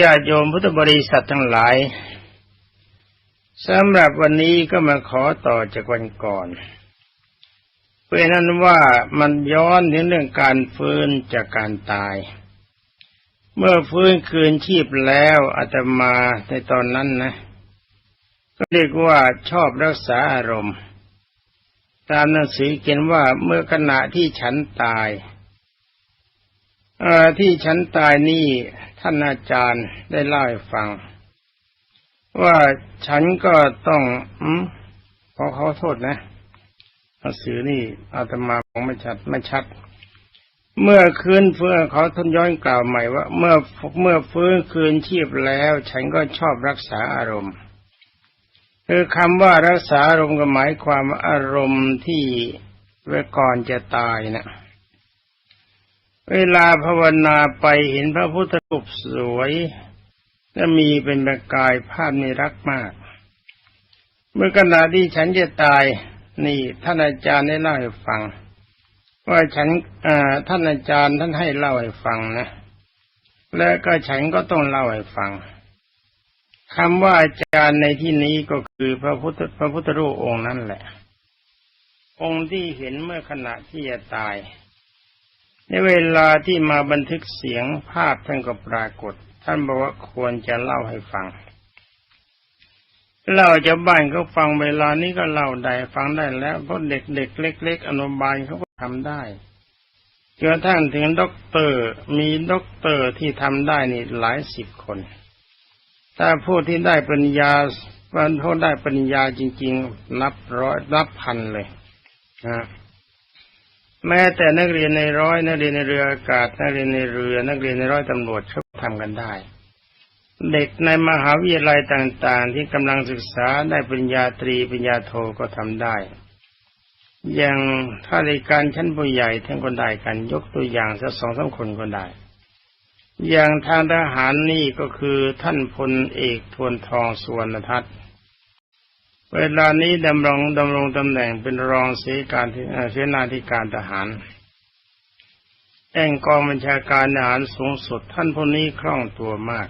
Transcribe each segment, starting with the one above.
ญาติโยมพุทธบริษัททั้งหลายสำหรับวันนี้ก็มาขอต่อจากวันก่อนเพราะนั้นว่ามันย้อนถึงเรื่องการฟื้นจากการตาย เมื่อฟื้นคืนชีพแล้วอาตมาในตอนนั้นนะ ก็เรียกว่าชอบรักษาอารมณ์ ตามหนังสือเขียนว่าเมื่อขณะที่ฉันตายที่ฉันตายนี่ ท่านอาจารย์ได้เล่าให้ฟัง ว่าฉันก็ต้องอขอขอโทษนะหนังสือนี่อาตมาของไม่ชัดไม่ชัด เมื่อคืนเฟื้อเขาทนย้อนกล่าวใหม่ว่า เมื่อเมื่อฟื้นคืนชีพแล้ว ฉันก็ชอบรักษาอารมณ์คือคำว่ารักษาอารมณ์ก็หมายความอารมณ์ที่เวก่อนจะตายนะ เวลาภาวนาไปเห็นพระพุทธรูปสวย และมีเป็นประกายภาพนี้รักมาก เมื่อขณะที่ฉันจะตาย นี่ท่านอาจารย์ได้เล่าให้ฟัง ว่าฉันท่านอาจารย์ท่านให้เล่าให้ฟังนะ และก็ฉันก็ต้องเล่าให้ฟังคำว่าอาจารย์ในที่นี้ก็คือพระพุทธพระพุทธรูปองค์นั่นแหละ องค์ที่เห็นเมื่อขณะที่จะตาย ในเวลาที่มาบันทึกเสียงภาพท่านก็ปรากฏ ท่านบอกว่าควรจะเล่าให้ฟังเล่าจะบ้านเขาฟังเวลานี้ก็เล่าได้ฟังได้แล้วเพราะเด็กๆเล็ก ๆ อนุบาลเขาก็ทำได้จนทั่งถึงด็อกเตอร์มีด็อกเตอร์ที่ทำได้นี่หลายสิบคนถ้าผู้ที่ได้ปัญญาวันเขาได้ปัญญาจริง ๆ นับร้อยนับพันเลยนะ แม้แต่นักเรียนในร้อยนักเรียนในเรืออากาศนักเรียนในเรือ นักเรียนในร้อยตำรวจเขาทำกันได้ เด็กในมหาวิทยาลัยต่าง ๆ ที่กำลังศึกษาได้ปริญญาตรีปริญญาโทก็ทำได้อย่างถ้าในการชั้นผู้ใหญ่ท่านก็ได้กันยกตัวอย่างสักสองสาคนก็ได้ อย่างทางทหารนี่ก็คือท่านพลเอกทวนทองสวนทัศน์ เวลานี้ดำรงดำรงตำแหน่งเป็นรองเสการเสนาธิการทหารแองกองบัญชาการทหารสูงสุดท่านพวกนี้คล่องตัวมาก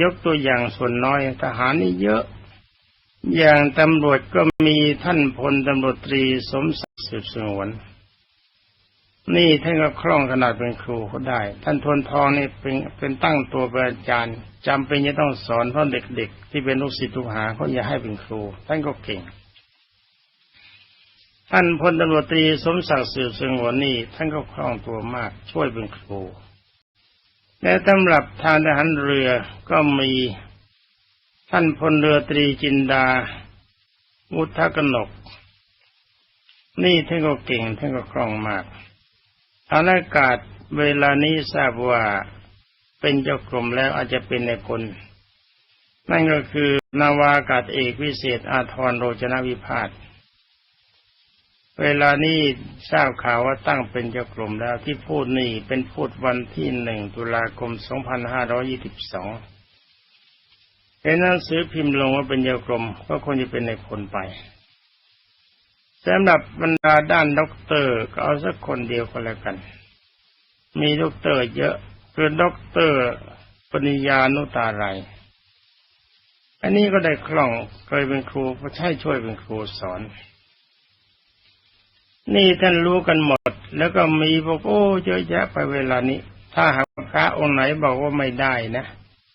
ยกตัวอย่างส่วนน้อยทหารนี่เยอะ อย่างตำรวจก็มีท่านพลตำรวจตรีสมศักดิ์สืบสวน นี่ท่านก็คล่องขนาดเป็นครูเขาได้ ท่านทนทองนี่เป็นเป็นตั้งตัวเป็นอาจารย์จำเป็นจะต้องสอนเพราะเด็กๆ ที่เป็นลูกศิษย์ลูกหาเขาอยากให้เป็นครู ท่านก็เก่ง ท่านพลตำรวจตรีสมศักดิ์สืบสงวนนี่ท่านก็คล่องตัวมาก ช่วยเป็นครู และสำหรับทางทหารเรือก็มี ท่านพลเรือตรีจินดามุทกนก นี่ท่านก็เก่งท่านก็คล่องมาก ทางอากาศเวลานี้ทราบว่าเป็นเจ้ากรมแล้วอาจจะเป็นในคน นั่นก็คือนาวากาศเอกวิเศษอาทรโรจนวิพาทเวลานี้ทราบข่าวว่าตั้งเป็นเจ้ากรมแล้วที่พูดนี่เป็นพูดวันที่หนึ่งตุลาคมสองพันห้าร้อยี่สิบสองเห็นหนังสือพิมพ์ลงว่าเป็นเจ้ากรมก็ควรจะเป็นในคนไป สำหรับบรรดาด้านด็อกเตอร์ก็เอาสักคนเดียวก็แล้วกัน มีด็อกเตอร์เยอะคือด็อกเตอร์ปริญานุตาไรอันนี้ก็ได้คล่องเคยเป็นครูก็ใช่ช่วยเป็นครูสอน นี่ท่านรู้กันหมด แล้วก็มีบอกโอ้เยอะแยะไปเวลานี้ ถ้าหากพระองค์ไหนบอกว่าไม่ได้นะ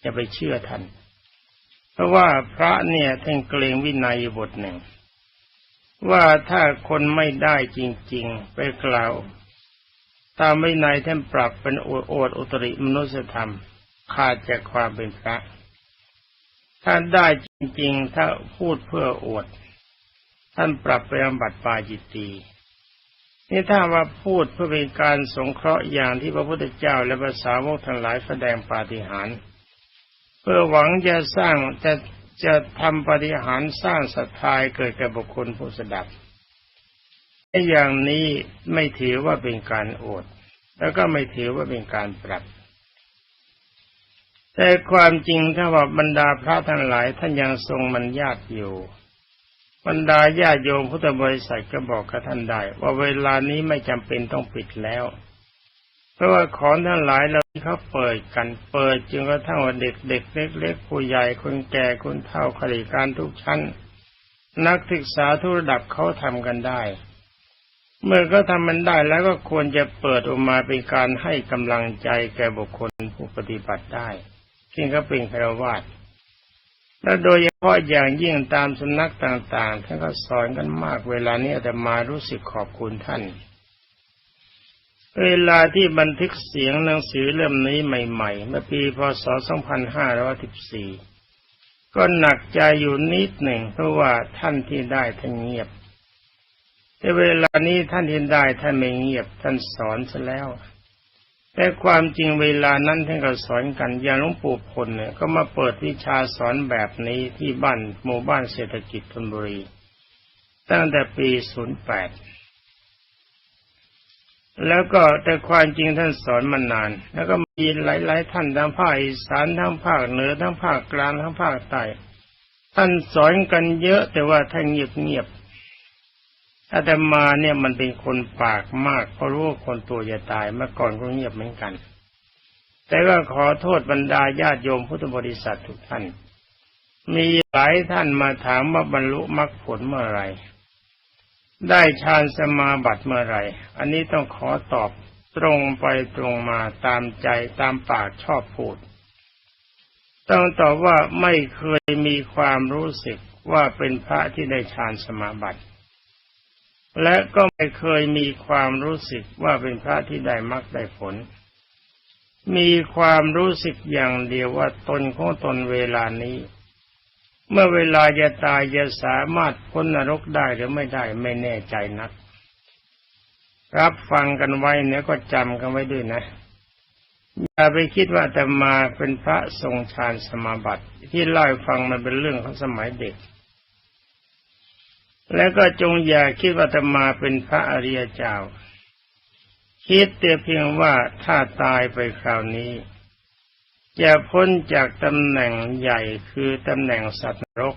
จะไปเชื่อท่านเพราะว่าพระเนี่ยท่านเกรงวินัยบทหนึ่ง ว่าถ้าคนไม่ได้จริง ๆ ไปกล่าว ตามไม่ในท่านปรับเป็นโอดอุตริมนุสธรรม ขาดจากความเป็นพระ ถ้าได้จริง ๆ ถ้าพูดเพื่ออวด ท่านปรับไปอบัติปาจิตตีนี่ถ้าว่าพูดเพื่อเป็นการสงเคราะห์อย่างที่พระพุทธเจ้าและภาษาวกทั้งหลายแสดงปาฏิหาริย์เพื่อหวังจะสร้างจะ จะทำปฏิหารสร้างศรัทธาเกิดแก่บุคคลผู้สดับไออย่างนี้ไม่ถือว่าเป็นการอด แล้วก็ไม่ถือว่าเป็นการปรับ แต่ความจริงถ้าว่าบรรดาพระทั้งหลายท่านยังทรงมันญาติอยู่ บรรดาญาโยมพุทธบริษัทก็บอกกับท่านได้ ว่าเวลานี้ไม่จำเป็นต้องปิดแล้ว เพราะว่าของทั้งหลายเราเขาเปิดกัน เปิดจนกระทั่งว่าเด็กเด็กเล็กๆผู้ใหญ่คนแก่คนเฒ่าขริการทุกชั้น นักศึกษาทุกระดับเขาทำกันได้ เมื่อเขาทำมันได้แล้วก็ควรจะเปิดออกมาเป็นการให้กำลังใจแก่บุคคลผู้ปฏิบัติได้ที่เขาเป็นคารวาสและโดยเฉพาะอย่างยิ่งตามสำนักต่างๆท่านก็สอนกันมากเวลานี้อาตมารู้สึกขอบคุณท่าน เวลาที่บันทึกเสียงหนังสือเล่มนี้ใหม่ๆ เมื่อปีพศ 2514 ก็หนักใจอยู่นิดหนึ่งเพราะว่าท่านที่ได้ท่านเงียบ แต่เวลานี้ท่านที่ได้ท่านไม่เงียบท่านสอนซะแล้ว แต่ความจริงเวลานั้นท่านก็สอนกันอย่างหลวงปู่พลเนี่ยก็มาเปิดวิชาสอนแบบนี้ที่บ้านหมู่บ้านเศรษฐกิจธนบุรี ตั้งแต่ปี 08 แล้วก็แต่ความจริงท่านสอนมานาน แล้วก็มีหลาย ๆ ท่านทั้งภาคอีสานทั้งภาคเหนือทั้งภาคกลางทั้งภาคใต้ท่านสอนกันเยอะแต่ว่าท่านเงียบๆอาตมาเนี่ยมันเป็นคนปากมากเพราะรู้ว่าคนตัวจะตายเมื่อก่อนก็เงียบเหมือนกัน แต่ก็ขอโทษบรรดาญาติโยมพุทธบริษัททุกท่าน มีหลายท่านมาถามว่าบรรลุมรรคผลเมื่อไหร ได้ฌานสมาบัติเมื่อไหร่ อันนี้ต้องขอตอบตรงไปตรงมาตามใจตามปากชอบพูด ต้องตอบว่าไม่เคยมีความรู้สึกว่าเป็นพระที่ได้ฌานสมาบัติ และก็ไม่เคยมีความรู้สึกว่าเป็นพระที่ได้มรรคได้ผล มีความรู้สึกอย่างเดียวว่าตนของตนเวลานี้ เมื่อเวลาจะตายจะสามารถพ้นนรกได้หรือไม่ได้ไม่แน่ใจนัก รับฟังกันไว้เนี่ยก็จำกันไว้ด้วยนะ อย่าไปคิดว่าแต่มาเป็นพระทรงฌานสมาบัติ ที่เล่าฟังมันเป็นเรื่องของสมัยเด็ก แล้วก็จงอย่าคิดว่าแต่มาเป็นพระอริยเจ้า คิดแต่เพียงว่าถ้าตายไปคราวนี้ จะพ้นจากตำแหน่งใหญ่คือตำแหน่งสัตว์นรก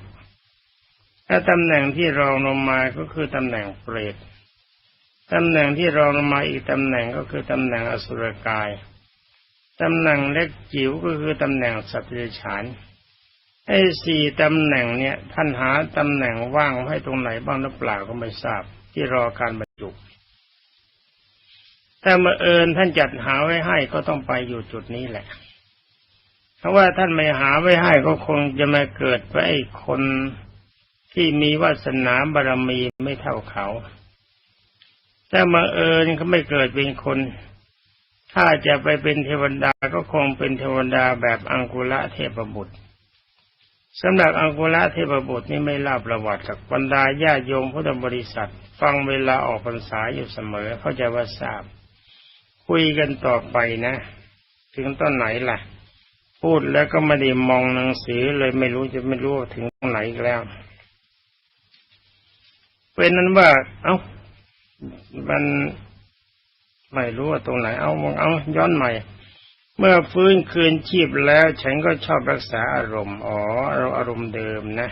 ถ้าตำแหน่งที่รองลงมาก็คือตำแหน่งเปรตตำแหน่งที่รองลงมาอีกตำแหน่งก็คือตำแหน่งอสุรกายตำแหน่งเล็กจิ๋วก็คือตำแหน่งสัตว์เดรัจฉานไอ้สี่ตำแหน่งเนี่ยท่านหาตำแหน่งว่างให้ตรงไหนบ้างหรือเปล่าก็ไม่ทราบ ที่รอการบรรจุแต่เมื่อเอิญท่านจัดหาไว้ให้ก็ต้องไปอยู่จุดนี้แหละ เพราะว่าท่านไม่หาไว้ให้ก็คงจะมาเกิดไปไอ้คนที่มีวาสนาบารมีไม่เท่าเขาแต่มาเอิญเขาไม่เกิดเป็นคน ถ้าจะไปเป็นเทวดาก็คงเป็นเทวดาแบบอังกุละเทพบุตรสำหรับอังกุละเทพบุตรนี่ไม่ล่าประวัติจากบรรดาญาโยมพุทธบริษัท ฟังเวลาออกพรรษาอยู่เสมอเข้าใจว่าทราบ คุยกันต่อไปนะ ถึงต้นไหนล่ะ พูดแล้วก็ไม่ได้มองหนังสือเลยไม่รู้จะไม่รู้ถึงตรงไหนแล้ว เป็นนั้นว่า เอา้ามันไม่รู้ว่าตรงไหน เอามงเอาย้อนใหม่ เมื่อฟื้นคืนชีพแล้ว ฉันก็ชอบรักษาอารมณ์อ๋อเราอารมณ์เดิมนะ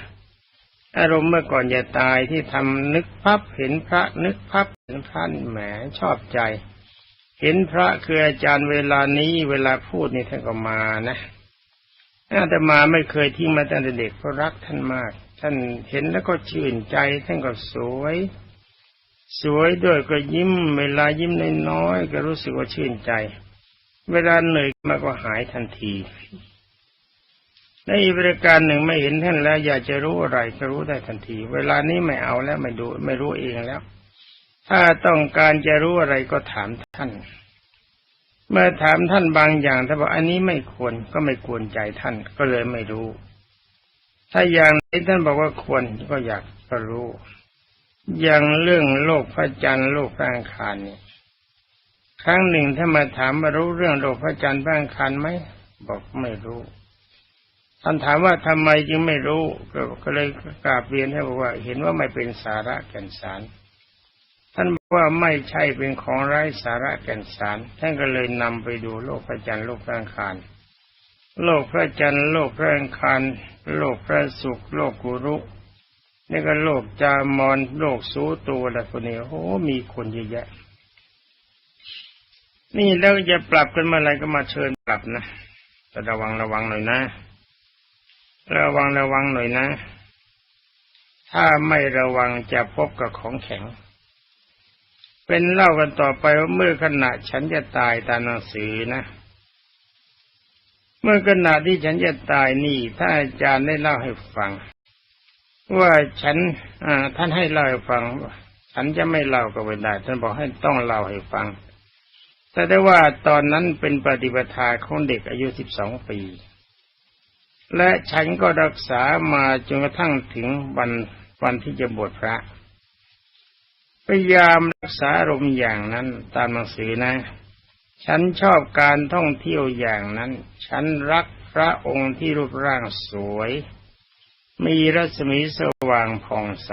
อารมณ์เมื่อก่อนจะตายที่ทำนึกพับเห็นพระนึกพับเห็นท่านแหมชอบใจ เห็นพระคืออาจารย์เวลานี้เวลาพูดนี่ท่านก็มานะ อาตมาไม่เคยทิ้งมาตั้งแต่เด็กเพราะรักท่านมาก ท่านเห็นแล้วก็ชื่นใจ ท่านก็สวย สวยด้วยก็ยิ้ม เวลายิ้มน้อยๆก็รู้สึกว่าชื่นใจ เวลาเหนื่อยมาก็หายทันทีในอีกบริการหนึ่งไม่เห็นท่านแล้ว อยากจะรู้อะไรก็รู้ได้ทันที เวลานี้ไม่เอาแล้วไม่ดูไม่รู้เองแล้ว ถ้าต้องการจะรู้อะไรก็ถามท่าน เมื่อถามท่านบางอย่างถ้าบอกอันนี้ไม่ควรก็ไม่ควรใจท่านก็เลยไม่รู้ ถ้าอย่างไหนท่านบอกว่าควรก็อยากก็รู้ อย่างเรื่องโลกพระจันทร์โลกพระอังคารเนี่ยครั้งหนึ่งถ้ามาถามมารู้เรื่องโลกพระจันทร์พระอังคารไหมบอกไม่รู้ท่านถามว่าทำไมจึงไม่รู้ก็เลยกราบเรียนให้บอกว่า เห็นว่าไม่เป็นสาระแก่นสาร ท่านบอกว่าไม่ใช่เป็นของไร้สาระแก่นสาร ท่านก็เลยนำไปดูโลกพระจันทร์โลกพระอังคาร โลกพระจันทร์โลกพระอังคารโลกพระศุกร์โลกกุรุนี่ก็โลกจามอนโลกสูตูอะไรพวกนี้โอ้มีคนเยอะแยะ นี่แล้วจะปรับกันเมื่อไรก็มาเชิญปรับนะแต่ระวังระวังหน่อยนะ ระวังระวังหน่อยนะ ถ้าไม่ระวังจะพบกับของแข็ง เป็นเล่ากันต่อไปว่าเมื่อขณะฉันจะตายตามหนังสือนะ เมื่อขณะที่ฉันจะตายนี่ถ้าอาจารย์ได้เล่าให้ฟัง ว่าฉันอท่านให้เล่าให้ฟังฉันจะไม่เล่าก็ไม่ได้ ท่านบอกให้ต้องเล่าให้ฟัง แต่ได้ว่าตอนนั้นเป็นปฏิปทาของเด็กอายุสิบสองปี และฉันก็รักษามาจนกระทั่งถึงวันวันที่จะบวชพระ พยายามรักษาอารมอย่างนั้นตามหนังสือนะ ฉันชอบการท่องเที่ยวอย่างนั้น ฉันรักพระองค์ที่รูปร่างสวย มีรัศมีสว่างผ่องใส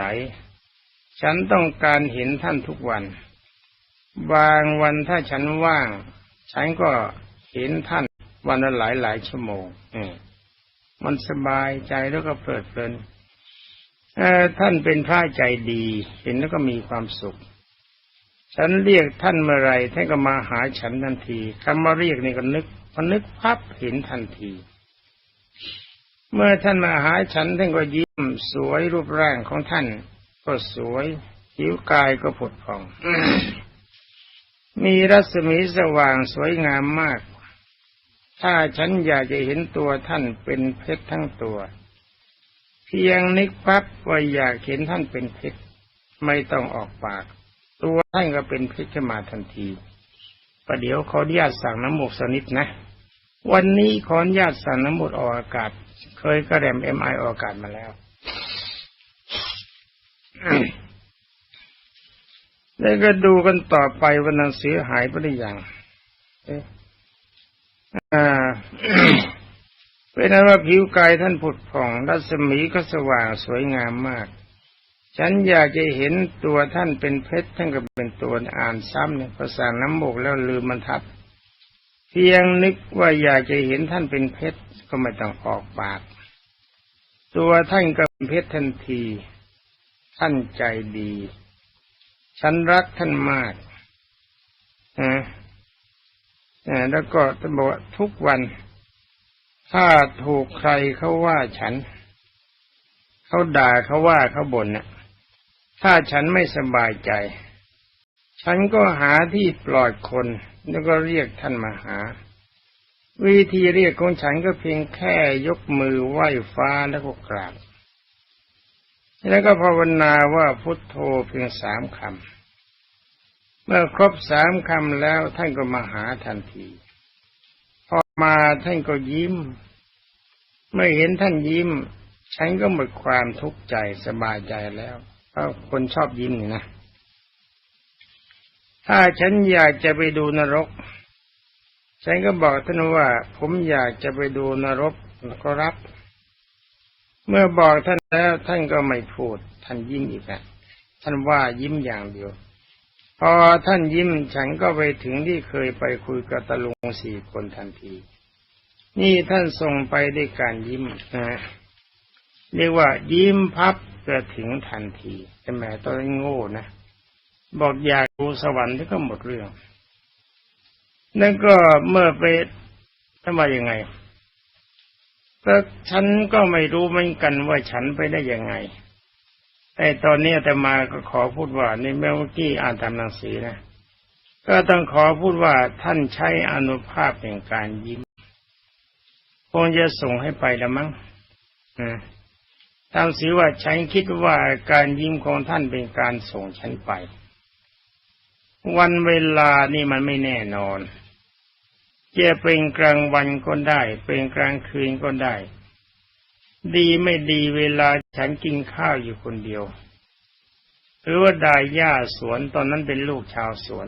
ฉันต้องการเห็นท่านทุกวัน บางวันถ้าฉันว่าง ฉันก็เห็นท่านวันละหลายหลายชั่วโมงอืมมันสบายใจแล้วก็เพลิดเพลิน ท่านเป็นพระใจดี เห็นแล้วก็มีความสุข ฉันเรียกท่านเมื่อไรท่านก็มาหาฉันทันทีคำว่าเรียกนี่ก็นึกพอนึกพับเห็นทันที เมื่อท่านมาหาฉันท่านก็ยิ้มสวยรูปร่างของท่าน ก็สวยผิวกายก็ผุดผ่อง มีรัศมีสว่างสวยงามมาก ถ้าฉันอยากจะเห็นตัวท่านเป็นเพชรทั้งตัว เพียงนึกปั๊บว่าอยากเห็นท่านเป็นเพชรไม่ต้องออกปาก ตัวท่านก็เป็นเพชรขึ้นมาทันทีประเดี๋ยวขออนุญาตสั่งน้ำหมกสนิดนะ วันนี้ขออนุญาตสั่งน้ำหมูกออกอากาศ เคยกระแรมเอ็มไอออกอากาศมาแล้วแล้วก็ดูกันต่อไปว่าหนังสือหายไปหรือยังเอ๊ะอ่า เป็นนั้นว่าผิวกายท่านผุดผ่องรัศมีก็สว่างสวยงามมาก ฉันอยากจะเห็นตัวท่านเป็นเพชรท่านก็เป็นตัวอ่านซ้ำเนี่ยภาษาน้ำมูกแล้วลืมมันทับเพียงนึกว่าอยากจะเห็นท่านเป็นเพชรก็ไม่ต้องออกปาก ตัวท่านก็เป็นเพชรทันที ท่านใจดี ฉันรักท่านมากนะนะแล้วก็จะบอกว่าทุกวัน ถ้าถูกใครเขาว่าฉัน เขาด่าเขาว่าเขาบ่นน่ะ ถ้าฉันไม่สบายใจ ฉันก็หาที่ปลอดคนแล้วก็เรียกท่านมาหา วิธีเรียกของฉันก็เพียงแค่ยกมือไหว้ฟ้าแล้วก็กราบแล้วก็ภาวนาว่าพุทโธเพียงสามคำ เมื่อครบสามคำแล้วท่านก็มาหาทันที มาท่านก็ยิ้ม เมื่อเห็นท่านยิ้ม ฉันก็หมดความทุกข์ใจสบายใจแล้วเพราะคนชอบยิ้มนี่นะ ถ้าฉันอยากจะไปดูนรก ฉันก็บอกท่านว่า ผมอยากจะไปดูนรกก็รับ เมื่อบอกท่านแล้วท่านก็ไม่พูด ท่านยิ้มอีกนะท่านว่ายิ้มอย่างเดียว พอท่านยิ้มฉันก็ไปถึงที่เคยไปคุยกับตะลุงสี่คนทันที นี่ท่านส่งไปด้วยการยิ้มนะเรียกว่า ยิ้มพับจะถึงทันทีแต่แม่ตอนนั้โง่นะ บอกอยากดูสวรรค์ที่ก็หมดเรื่อง นั่นก็เมื่อไปทำไมยังไงก็ฉันก็ไม่รู้เหมือนกันว่าฉันไปได้ยังไง แต่ตอนนี้แต่มาก็ขอพูดว่าในเมื่อกี้อ่านตามหนังสือนะ ก็ต้องขอพูดว่าท่านใช้อนุภาพแห่งการยิ้มคงจะส่งให้ไปล้วมั้งนะตามสีว่าฉันคิดว่าการยิ้มของท่านเป็นการส่งฉันไป วันเวลานี่มันไม่แน่นอนจะเป็นกลางวันก็ได้ เป็นกลางคืนก็ได้ ดีไม่ดีเวลาฉันกินข้าวอยู่คนเดียว หรือว่าดายหญ้าสวนตอนนั้นเป็นลูกชาวสวน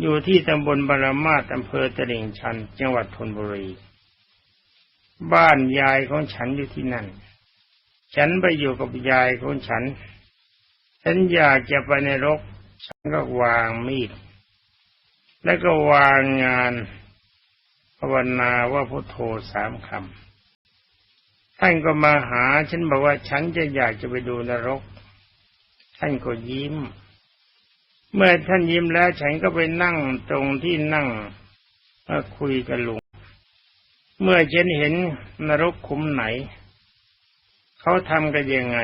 อยู่ที่ตำบลบารมาศอำเภอตลิ่งชัน จังหวัดธนบุรี บ้านยายของฉันอยู่ที่นั่น ฉันไปอยู่กับยายของฉัน ฉันอยากจะไปในรก ฉันก็วางมีด แล้วก็วางงานภาวนาว่าพุทโธสามคำ ท่านก็มาหา ฉันบอกว่าฉันจะอยากจะไปดูนรก ท่านก็ยิ้ม เมื่อท่านยิ้มแล้วฉันก็ไปนั่งตรงที่นั่งมาคุยกับลุง เมื่อฉันเห็นนรกขุมไหน เขาทำกันยังไง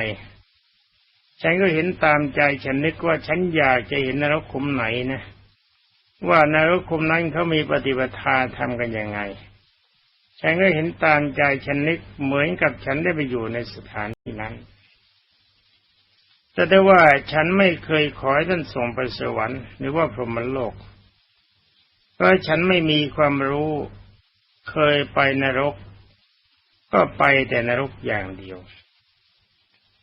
ฉันก็เห็นตามใจฉันนึกว่าฉันอยากจะเห็นนรกขุมไหนนะ ว่านรกขุมนั้นเขามีปฏิปทาทำกันยังไง ฉันก็เห็นตามใจฉันนึกเหมือนกับฉันได้ไปอยู่ในสถานที่นั้น แต่ได้ว่าฉันไม่เคยขอให้ท่านส่งไปสวรรค์หรือว่าพรหมโลก เพราะฉันไม่มีความรู้ เคยไปนรก ก็ไปแต่นรกอย่างเดียว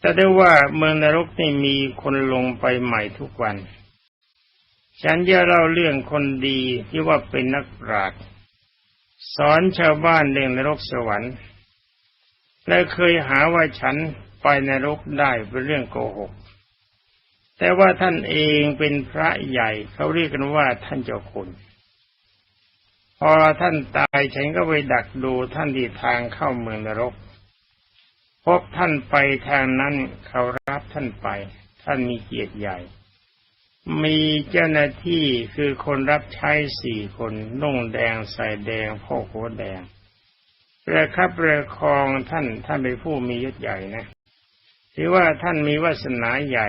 แต่ได้ว่าเมืองนรกนี่มีคนลงไปใหม่ทุกวัน ฉันจะเล่าเรื่องคนดีที่ว่าเป็นนักปราชญ์ สอนชาวบ้านเรื่องนรกสวรรค์ และเคยหาว่าฉันไปนรกได้เป็นเรื่องโกหก แต่ว่าท่านเองเป็นพระใหญ่เขาเรียกกันว่าท่านเจ้าคุณ พอท่านตายฉันก็ไปดักดูท่านที่ทางเข้าเมืองนรก พบท่านไปทางนั้นเขารับท่านไป ท่านมีเกียรติใหญ่ มีเจ้าหน้าที่คือคนรับใช้สี่คนนุ่งแดงใส่แดงพ่อโคแดงประคับประคองท่านท่านเป็นผู้มียศใหญ่นะถือว่าท่านมีวาสนาใหญ่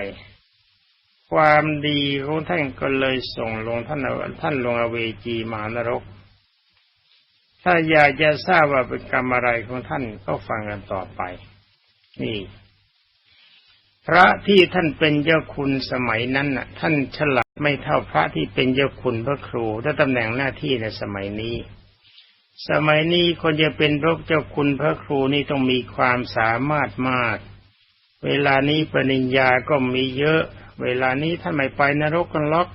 ความดีของท่านก็เลยส่งลงท่านท่านลงอเวจีมานรก ถ้าอยากจะทราบว่าเป็นกรรมอะไรของท่านก็ฟังกันต่อไป นี่ พระที่ท่านเป็นเจ้าคุณสมัยนั้นน่ะ ท่านฉลาดไม่เท่าพระที่เป็นเจ้าคุณพระครูและตำแหน่งหน้าที่ในสมัยนี้ สมัยนี้คนจะเป็นพระเจ้าคุณพระครูนี่ต้องมีความสามารถมาก เวลานี้ปริญญาก็มีเยอะ เวลานี้ท่านไม่ไปนรกกันล็อก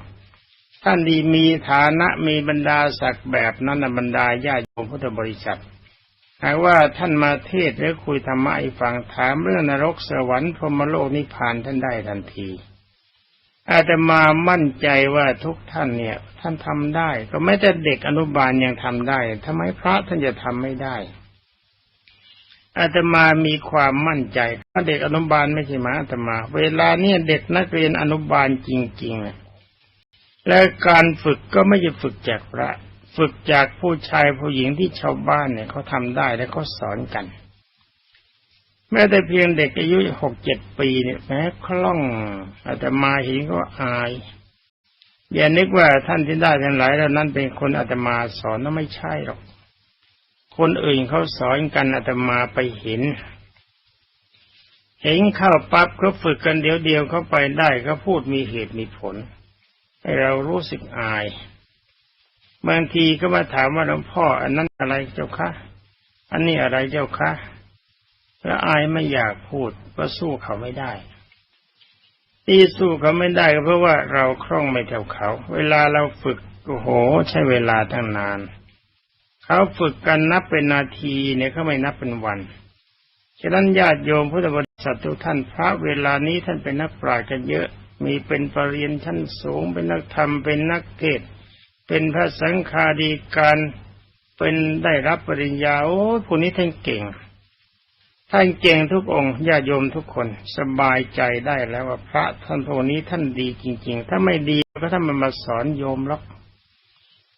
ท่านดีมีฐานะมีบรรดาศักดิ์แบบนั้นนะบรรดาญาโยมพุทธบริษัท หากว่าท่านมาเทศหรือคุยธรรมะให้ฟังถามเรื่องนรกสวรรค์พรหมโลกนิพพานท่านได้ทันที อาตมามั่นใจว่าทุกท่านเนี่ย ท่านทำได้ ก็ไม่แต่เด็กอนุบาลยังทำได้ทำไมพระท่านจะทำไม่ได้ อาตมามีความมั่นใจถ้าเด็กอนุบาลไม่ใช่มาอาตมา เวลาเนี่ยเด็กนักเรียนอนุบาลจริงๆและการฝึกก็ไม่ใช่ฝึกจากพระ ฝึกจากผู้ชายผู้หญิงที่ชาวบ้านเนี่ยเขาทำได้และเขาสอนกัน แม้แต่เพียงเด็กอายุหกเจ็ดปีเนี่ยแม้คล่องอาตมาเห็นก็อาย อย่านึกว่าท่านที่ได้ทั้งหลายแล้วนั้นเป็นคนอาตมาสอนนั่นไม่ใช่หรอก คนอื่นเขาสอนกันอาตมาไปเห็นเห็นเข้าปั๊บเขาฝึกกันเดียวเดียวเขาไปได้เขาพูดมีเหตุมีผล ให้เรารู้สึกอาย บางทีก็มาถามว่าหลวงพ่อ อันนั้นอะไรเจ้าคะอันนี้อะไรเจ้าคะแล้วอายไม่อยากพูดก็สู้เขาไม่ได้ที่สู้เขาไม่ได้ก็เพราะว่าเราคล่องไม่เท่าเขา เวลาเราฝึกโอ้โห ใช้เวลาตั้งนาน เขาฝึกกันนับเป็นนาทีเนี่ยเขาไม่นับเป็นวันฉะนั้นญาติโยมพุทธบริษัททุกท่านพระเวลานี้ท่านเป็นนักปราชญ์กันเยอะ มีเป็นปรริญญาชั้นสูงเป็นนักธรรมเป็นนักเทศ เป็นพระสังฆาธิการเป็นได้รับปริญญา โอ้ผู้นี้ท่านเก่ง ท่านเก่งทุกองค์ญาโยมทุกคนสบายใจได้แล้วว่าพระท่านพวกนี้ท่านดีจริง ๆ ถ้าไม่ดีก็ท่านมันมาสอนโยมหรอก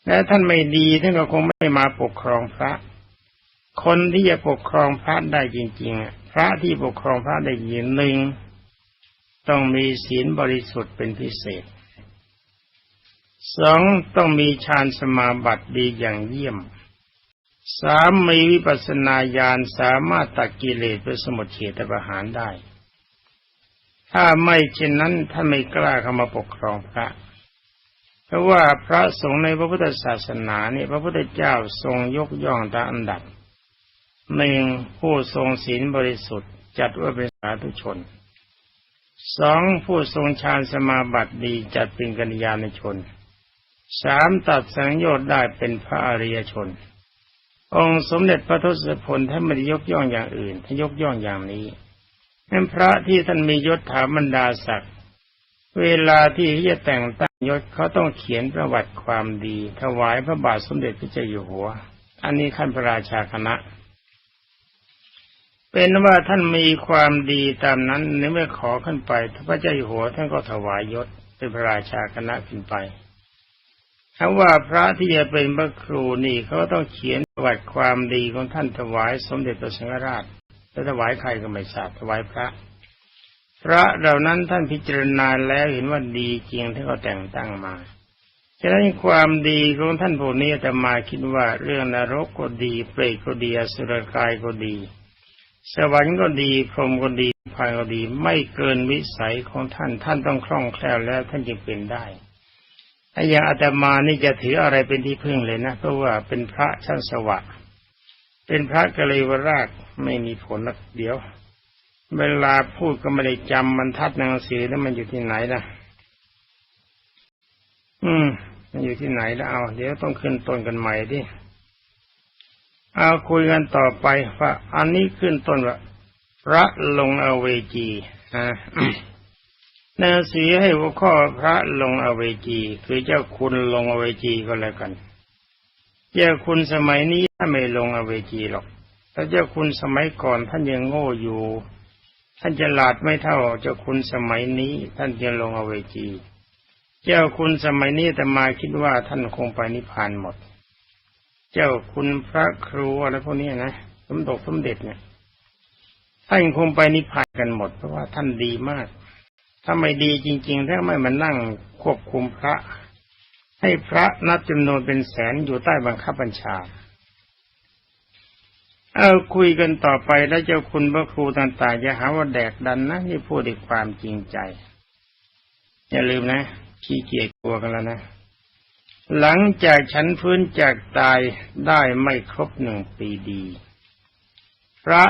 และท่านไม่ดีท่านก็คงไม่มาปกครองพระ คนที่จะปกครองพระได้จริงๆพระที่ปกครองพระได้ยินหนึ่งต้องมีศีลบริสุทธิ์เป็นพิเศษ สองต้องมีฌานสมาบัติดีอย่างเยี่ยม สามมีวิปัสนาญาณสามารถตักกิเลสเป็นสมุทเฉตประหารได้ ถ้าไม่เช่นนั้นท่านไม่กล้าเข้ามาปกครองพระ เพราะว่าพระสงฆ์ในพระพุทธศาสนาเนี่ยพระพุทธเจ้าทรงยกย่องตามอันดับหนึ่งผู้ทรงศีลบริสุทธิ์ จัดว่าเป็นสาธุชนสองผู้ทรงฌานสมาบัติดีจัดเป็นกัญญาณชน สามตัดสังโยชน์ได้เป็นพระอริยชน องค์สมเด็จพระทศพลท่านไม่ได้ยกย่องอย่างอื่นท่านยกย่องอย่างนี้นั่นพระที่ท่านมียศถาบรรดาศักดิ์เวลาที่จะแต่งตั้งยศเขาต้องเขียนประวัติความดี ถวายพระบาทสมเด็จพระเจ้าอยู่หัว อันนี้ขั้นพระราชาคณะ เป็นว่าท่านมีความดีตามนั้นในเมื่อขอขึ้นไปพระเจ้าอยู่หัวท่านก็ถวายยศเป็นพระราชาคณะขึ้นไป คำว่าพระที่จะเป็นพระครูนี่เขาต้องเขียนประวัติความดีของท่านถวายสมเด็จพระสังฆราชแล้วถวายใครก็ไม่ทราบถวายพระ พระเหล่านั้นท่านพิจารณาแล้วเห็นว่าดีจริงที่เขาแต่งตั้งมาฉะนั้นความดีของท่านพวกนี้จะมาคิดว่าเรื่องนรกก็ดี เปรตก็ดีอสุรกายก็ดี สวรรค์ก็ดี พรหมก็ดีพายก็ดี ไม่เกินวิสัยของท่าน ท่านต้องคล่องแคล่วแล้วท่านจึงเป็นได้ ไอ้อย่างอาตมานี่จะถืออะไรเป็นที่พึ่งเลยนะเพราะว่าเป็นพระชั้นสวะ เป็นพระกะเลวราชไม่มีผลนักเดี๋ยว เวลาพูดก็ไม่ได้จำมันทัดหนังสือแล้วมันอยู่ที่ไหนนะอืม มันอยู่ที่ไหนแล้วเอา เดี๋ยวต้องขึ้นต้นกันใหม่ดิเอาคุยกันต่อไปว่าอันนี้ขึ้นต้นว่าพระลงอเวจีนะ นังสือให้หัวข้อพระลงอเวจีคือเจ้าคุณลงอเวจีก็แล้วกัน เจ้าคุณสมัยนี้ถ้าไม่ลงอเวจีหรอกแต่เจ้าคุณสมัยก่อนท่านยังโง่อยู่ ท่านจะหลาดไม่เท่าเจ้าคุณสมัยนี้ ท่านยังลงอเวจี เจ้าคุณสมัยนี้แต่มาคิดว่าท่านคงไปนิพพานหมด เจ้าคุณพระครูอะไรพวกนี้นะสมดกสมเด็จเนี่ยท่านคงไปนิพพานกันหมดเพราะว่าท่านดีมาก ถ้าไม่ดีจริง ๆ ถ้าไม่มานั่งควบคุมพระ ให้พระนับจำนวนเป็นแสนอยู่ใต้บังคับบัญชา เอาคุยกันต่อไปแล้วเจ้าคุณพระครูต่างๆจะหาว่าแดกดันนะนี่พูดด้วยความจริงใจ อย่าลืมนะ ขี้เกียจกลัวกันแล้วนะ หลังจากฉันฟื้นจากตายได้ไม่ครบหนึ่งปีดี พระ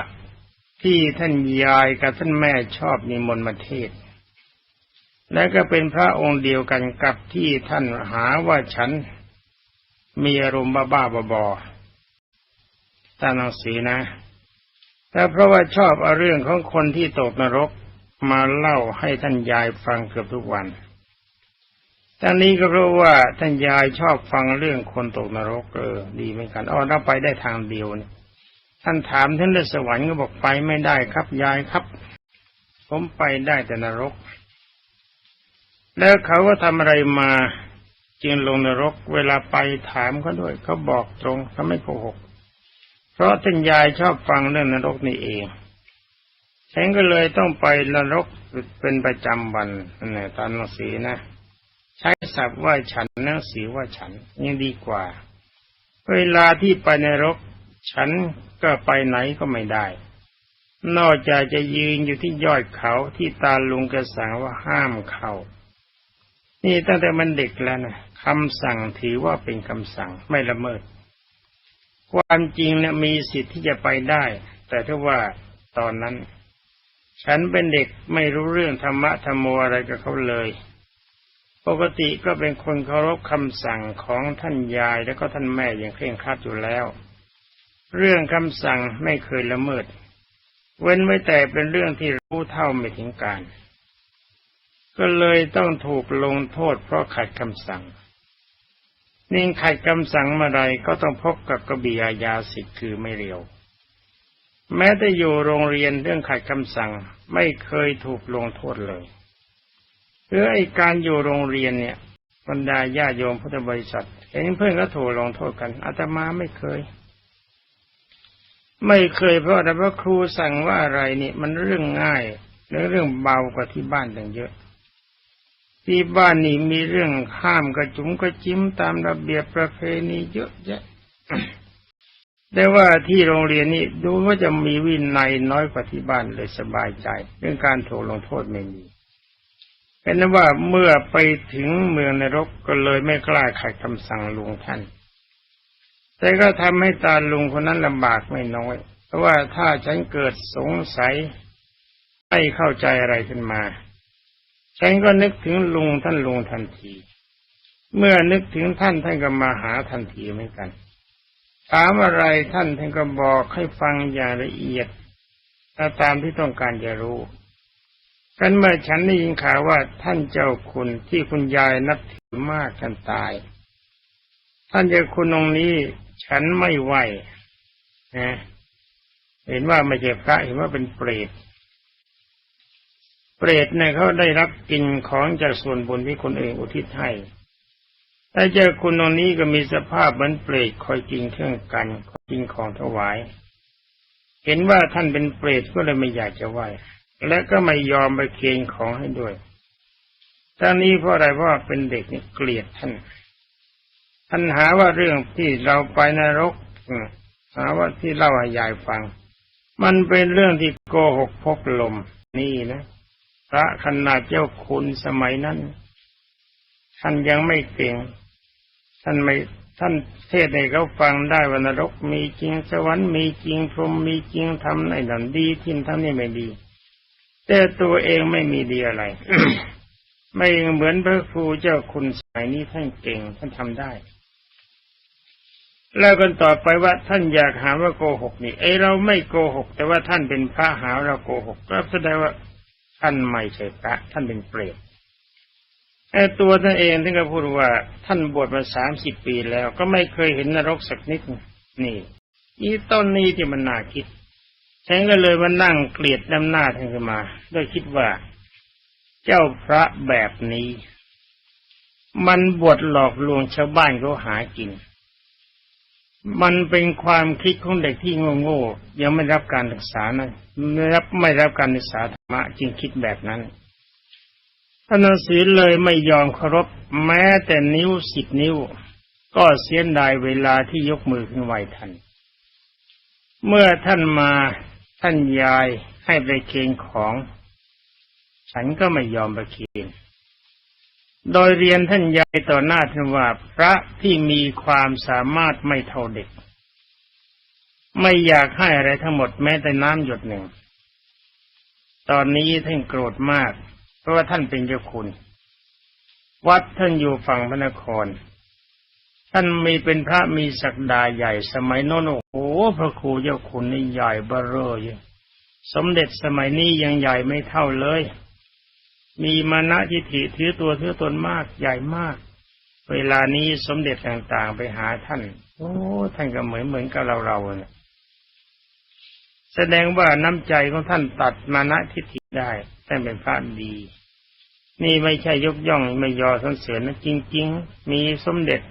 ที่ท่านยายกับท่านแม่ชอบนิมนต์มาเทศ และก็เป็นพระองค์เดียวกันกับที่ท่านหาว่าฉันมีอารมณ์บ้าๆบอๆตามหนังสือนะแต่เพราะว่าชอบเอาเรื่องของคนที่ตกนรกมาเล่าให้ท่านยายฟังเกือบทุกวันทั้งนี้ก็เพราะว่าท่านยายชอบฟังเรื่องคนตกนรกเออดีเหมือนกันอ๋อเราไปได้ทางเดียวเนี่ยท่านถามท่านเรื่อสวรรค์ก็บอกไปไม่ได้ครับยายครับ ผมไปได้แต่นรก แล้วเขาก็ทำอะไรมาจึงลงนรก เวลาไปถามเขาด้วย เขาบอกตรงเขาไม่โกหก เพราะท่านยายชอบฟังเรื่องนรกนี่เองฉันก็เลยต้องไปนรกเป็นประจำวันนั่นตามหนังสือนะใช้ศัพท์ว่าฉันหนังสือว่าฉันยังดีกว่า เวลาที่ไปในรก ฉันก็ไปไหนก็ไม่ได้ นอกจากจะยืนอยู่ที่ยอดเขาที่ตาลุงกระสังว่าห้ามเข้า นี่ตั้งแต่มันเด็กแล้วนะคำสั่งถือว่าเป็นคำสั่งไม่ละเมิด ความจริงเนี่ยมีสิทธิ์ที่จะไปได้ แต่ถ้าว่าตอนนั้น ฉันเป็นเด็กไม่รู้เรื่องธรรมะธรรมโมอะไรกับเขาเลย ปกติก็เป็นคนเคารพคำสั่งของท่านยายและก็ท่านแม่อย่างเคร่งครัดอยู่แล้ว เรื่องคำสั่งไม่เคยละเมิด เว้นไว้แต่เป็นเรื่องที่รู้เท่าไม่ถึงการ ก็เลยต้องถูกลงโทษเพราะขัดคำสั่ง นิ่งขัดคำสั่งเมื่อไรก็ต้องพบกับกบียายาสิทธิ์คือไม่เร็ว แม้แต่อยู่โรงเรียนเรื่องขัดคำสั่งไม่เคยถูกลงโทษเลยหรือไอการอยู่โรงเรียนเนี่ยบรรดาญาโยมพุทธบริษัทเห็นเพื่อนก็ถูกลงโทษกันอาตมาไม่เคย ไม่เคยเพราะแต่ว่าครูสั่งว่าอะไรนี่มันเรื่องง่ายหรือเรื่องเบากว่าที่บ้านต่างเยอะ ที่บ้านนี่มีเรื่องห้ามกระจุมกระจิ้มตามระเบียบประเพณีเยอะแยะแต่ว่าที่โรงเรียนนี่ดูว่าจะมีวินัยน้อยกว่าที่บ้านเลยสบายใจ เรื่องการถูกลงโทษไม่มีเป็นนั้นว่าเมื่อไปถึงเมืองนรกก็เลยไม่กล้าขัดคำสั่งลุงท่าน แต่ก็ทำให้ตาลุงคนนั้นลำบากไม่น้อย เพราะว่าถ้าฉันเกิดสงสัยไม่เข้าใจอะไรขึ้นมา ฉันก็นึกถึงลุงท่านลุงทันที เมื่อนึกถึงท่านท่านก็มาหาทันทีเหมือนกัน ถามอะไรท่านท่านก็บอกให้ฟังอย่างละเอียดตามที่ต้องการจะรู้กันเมื่อฉันได้ยินข่าวว่าท่านเจ้าคุณที่คุณยายนับถือมากกันตาย ท่านเจ้าคุณองค์นี้ฉันไม่ไหวนะเห็นว่าไม่ใช่พระเห็นว่าเป็นเปรต เปรตเนี่ยเขาได้รับกินของจากส่วนบุญที่คนอื่นอุทิศให้แต่เจอคุณตรงนี้ก็มีสภาพเหมือนเปรตคอยกินเครื่องกันคอยกินของถวาย เห็นว่าท่านเป็นเปรตก็เลยไม่อยากจะไหวและก็ไม่ยอมไปเคียงของให้ด้วยทั้งนี้เพราะอะไรเพราะว่าเป็นเด็กนี่เกลียดท่านท่านหาว่าเรื่องที่เราไปนรกหาว่าที่เล่าให้ยายฟัง มันเป็นเรื่องที่โกหกพกลมนี่นะ พระขนาดเจ้าคุณสมัยนั้น ท่านยังไม่เก่ง ท่านไม่ท่านเทศให้เขาฟังได้ว่านรกมีจริงสวรรค์มีจริงพรหมมีจริงทำในนั่นดีทินทำนี่ไม่ดี แต่ตัวเองไม่มีดีอะไร ไม่เหมือนพระครูเจ้าคุณสมัยนี้ท่านเก่งท่านทำได้ แล้วกันต่อไปว่าท่านอยากหาว่าโกหกนี่ไอเราไม่โกหก แต่ว่าท่านเป็นพระหาเราโกหกก็แสดงว่า ท่านไม่ใช่พระท่านเป็นเปรตไอตัวท่านเองท่านก็พูดว่า ท่านบวชมาสามสิบปีแล้ว ก็ไม่เคยเห็นนรกสักนิดนี่อีต้นนี้ที่มันน่าคิดฉันก็เลยมานั่งเกลียดน้ำหน้าท่านขึ้นมาโดยคิดว่า เจ้าพระแบบนี้ มันบวชหลอกลวงชาวบ้านเขาหากิน มันเป็นความคิดของเด็กที่โง่ๆยังไม่รับการศึกษานะไม่รับไม่รับการศึกษาธรรมะจึงคิดแบบนั้นท่านหนังสือเลยไม่ยอมเคารพแม้แต่นิ้วสิบนิ้ว ก็เสียดายเวลาที่ยกมือขึ้นไหวทัน เมื่อท่านมาท่านยายให้ไปเกณฑ์ของ ฉันก็ไม่ยอมไปเกณฑ์ โดยเรียนท่านยายต่อหน้าท่านว่าพระที่มีความสามารถไม่เท่าเด็ก ไม่อยากให้อะไรทั้งหมดแม้แต่น้ำหยดหนึ่ง ตอนนี้ท่านโกรธมาก เพราะว่าท่านเป็นเจ้าคุณ วัดท่านอยู่ฝั่งพระนคร ท่านมีเป็นพระมีศักดาใหญ่สมัยโน้นโอ้โหพระครูเจ้าคุณนี่ใหญ่เบ้อเร่ออยู่สมเด็จสมัยนี้ยังใหญ่ไม่เท่าเลย มีมานะทิฐิถือตัวถือตนมากใหญ่มาก เวลานี้สมเด็จต่างๆไปหาท่าน โอ้ท่านก็เหมือนเหมือนกับเราเราเนี่ยแสดงว่าน้ำใจของท่านตัดมานะทิฐิได้ท่านเป็นพระดี นี่ไม่ใช่ยกย่องไม่ยอสรรเสริญนะจริง ๆ มีสมเด็จ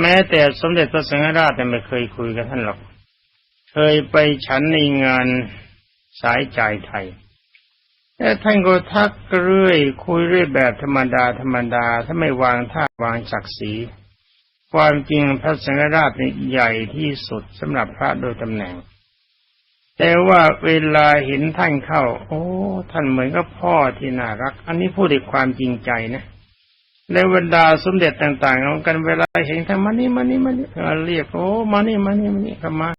แม้แต่สมเด็จพระสังฆราชแต่ไม่เคยคุยกับท่านหรอก เคยไปฉันในงานสายจ่ายไทย แต่ท่านก็ทักเรื่อย คุยเรื่อยแบบธรรมดาธรรมดาถ้าไม่วางท่าวางศักดิ์ศรีความจริงพระสังฆราชนี่ใหญ่ที่สุดสำหรับพระโดยตำแหน่ง แต่ว่าเวลาเห็นท่านเข้า โอ้ ท่านเหมือนกับพ่อที่น่ารัก อันนี้พูดด้วยความจริงใจนะในบรรดาสมเด็จต่างๆของกันเวลาเห็นท่านมานี่มานี่มานี่เรียกโอ้มานี่มานี่มานี่เข้ามา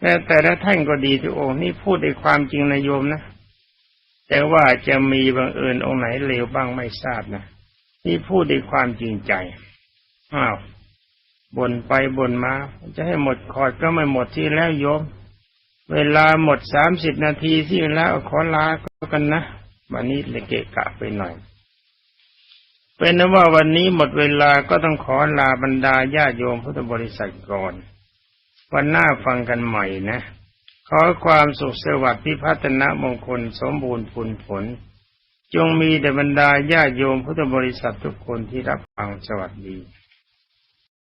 แต่แต่ละท่านก็ดีทุกองค์นี่พูดด้วยความจริงนะโยมนะ แต่ว่าจะมีบังเอิญองค์ไหนเลวบ้างไม่ทราบนะนี่พูดด้วยความจริงใจอ้าวบ่นไปบ่นมา จะให้หมดคอดก็ไม่หมดที่แล้วโยม เวลาหมดสามสิบนาทีที่แล้วขอลากันนะวันนี้เลยเกะกะไปหน่อย เป็นนว่าวันนี้หมดเวลาก็ต้องขอลาบรรดาญาโยมพุทธบริษัทก่อน วันหน้าฟังกันใหม่นะ ขอความสุขสวัสดิ์พิพัฒนมงคลสมบูรณ์ผลผล จงมีแด่บรรดาญาโยมพุทธบริษัททุกคนที่รับฟังสวัสดี